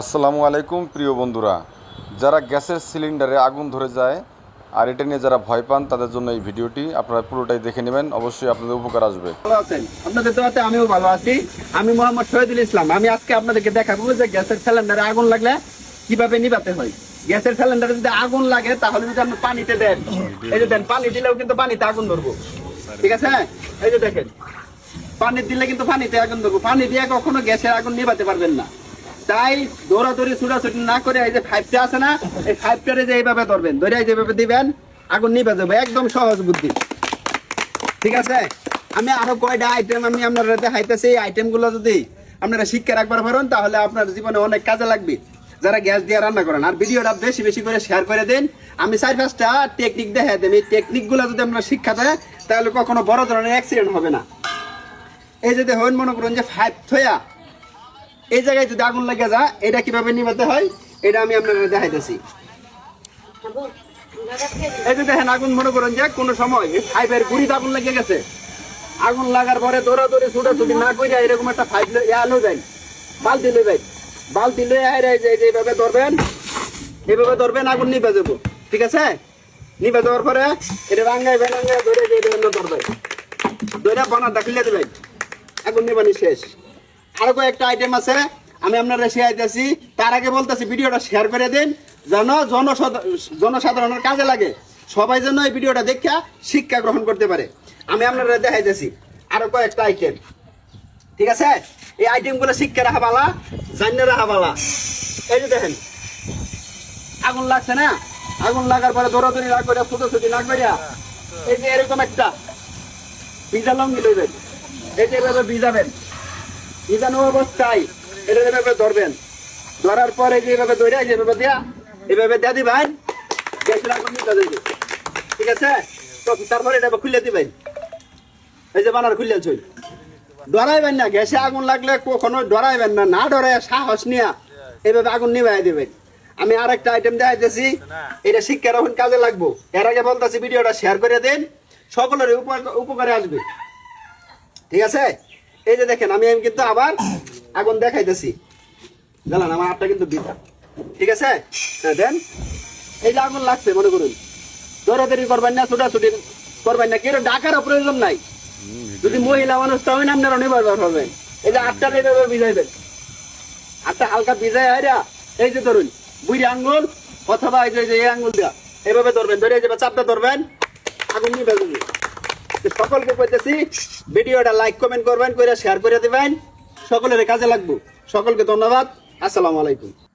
আসসালামু আলাইকুম, প্রিয় বন্ধুরা। যারা গ্যাসের সিলিন্ডারে আগুন ধরে যায় আর এটা নিয়ে যারা ভয় পান, তাদের জন্য এই ভিডিওটি আপনারা পুরোটাই দেখে নেবেন। অবশ্যই আপনাদের উপকার আসবে। আপনাদের আমিও ভালো আছি। আমি মোহাম্মদ শহীদুল ইসলাম। আমি আজকে আপনাদেরকে দেখাবো যে গ্যাসের সিলিন্ডারে আগুন লাগলে কীভাবে নিভাতে হয়। গ্যাসের সিলিন্ডারে যদি আগুন লাগে, তাহলে যদি আপনি পানিতে দেন, এই যে দেন, পানি দিলেও কিন্তু পানিতে আগুন ধরবো। ঠিক আছে? এই যে দেখেন, পানি দিলে কিন্তু পানিতে আগুন ধরবো। পানি দিয়ে কখনো গ্যাসের আগুন নিভাতে পারবেন না। তাই দৌড়াদৌড়ি, ছুটাছুটি না করে এই যে ফাইভটা আছে না, এই ফাইভটারে যে এইভাবে ধরবেন ধরে যেভাবে দিবেন, আগুন নিভে যাবে, একদম সহজ বুদ্ধি। ঠিক আছে? আমি আরও কয়টা আইটেম আমি আপনারা দেখাইতেছি, এই আইটেমগুলো যদি আপনারা শিক্ষা রাখবার পারেন, তাহলে আপনার জীবনে অনেক কাজে লাগবে। যারা গ্যাস দিয়ে রান্না করেন, আর ভিডিওটা বেশি বেশি করে শেয়ার করে দিন। আমি চার পাঁচটা টেকনিক দেখাই দেন এই টেকনিকগুলো যদি আপনারা শিক্ষা দেয়, তাহলে কখনো বড় ধরনের অ্যাক্সিডেন্ট হবে না। এই যে দেখুন, মনে করুন যে ফাইভ থয়া এই জায়গায় যদি আগুন লেগে যায়, এটা কীভাবে নিভাতে হয়? এটা আমি আপনারা দেখাইতেছি। এই যে দেখেন, আগুন মনে করেন যে কোনো সময় ফাইভের গুড়িতে আগুন লেগে গেছে। আগুন লাগার পরে দৌড়াদৌড়ি, ছুটাছুটি না করে এরকম একটা ফাইভ আলো যায় বালতি লই যাই বালতি লই এইভাবে ধরবেন এইভাবে ধরবেন, আগুন নিভে যাব। ঠিক আছে? নিভে যাওয়ার পরে এটা রাঙ্গাই বেনাঙ্গাই ধরে যে এইভাবে ধরবে। ধরে বানা দাখিলে দেবেন। আগুন নিবানি শেষ। আরও কয়েকটা আইটেম আছে। আমি আপনারা শেয়ারতেছি তার আগে বলতেছি, ভিডিওটা শেয়ার করে দিন, যেন জনসাধ- জনসাধারণের কাজে লাগে। সবাই যেন এই ভিডিওটা দেখা শিক্ষা গ্রহণ করতে পারে। আমি আপনারা দেখাইতেছি আরও কয়েকটা আইটেম ঠিক আছে? এই আইটেমগুলো শিক্ষা রাখা বালা জানিয়ে রাখা বালা। এই যে দেখেন, আগুন লাগছে না? আগুন লাগার পরে দৌড়াদৌড়ি না করে ছুটোছুটি না করিয়া, এই যে এরকম একটা ভিজা লঙ্গি লইবেন। এই যে এভাবে ভিজানো অবস্থায় এটা এভাবে ধরবেন, ধরার পরে যে এভাবে ধরে যেভাবে দেয়া, এভাবে দেয়া দিবেন গ্যাসের আগুন ঠিক আছে? তো তারপরে এটা খুলে দিবেন। এই যে বানার খুললে চল ডরাইবেন না, গ্যাসে আগুন লাগলে কখনো ডরাইবেন না না ডরায় সাহস নিয়া এইভাবে আগুন নিভাই দেবেন। আমি আর একটা আইটেম দেখাইতেছি, এটা শিক্ষার এখন কাজে লাগবো। এর আগে বলতেছি, ভিডিওটা শেয়ার করে দেন সকলের উপকারে আসবে। ঠিক আছে? এই যে দেখেন, আমি আমি কিন্তু আবার আগুন দেখাইতেছি। জানান, আমার হাতটা কিন্তু বিতা ঠিক আছে? হ্যাঁ দেন। এই যে আগুন লাগছে, মনে করুন। দৌড়াদৌড়ি করবেন না, ছুটাছুটি করবেন না কেউ ডাকারও প্রয়োজন নাই। যদি মহিলা মানুষ তো হবেন আপনারা নিবার হবেন এই যে আটটা এইভাবে ভিজাইবেন। আটটা হালকা ভিজাই হাইরা এই যে ধরুন, বুড়ি আঙ্গুল অথবা এই যে, এই আঙ্গুল দিয়া এইভাবে ধরবেন। ধরে এই যে চাপটা ধরবেন। আগুন নিয়ে। তো সকলকে কইতেছি, ভিডিওটা লাইক কমেন্ট করবেন করে শেয়ার করে দিবেন। সকলের কাজে লাগবো। সকলকে ধন্যবাদ। আসসালামু আলাইকুম।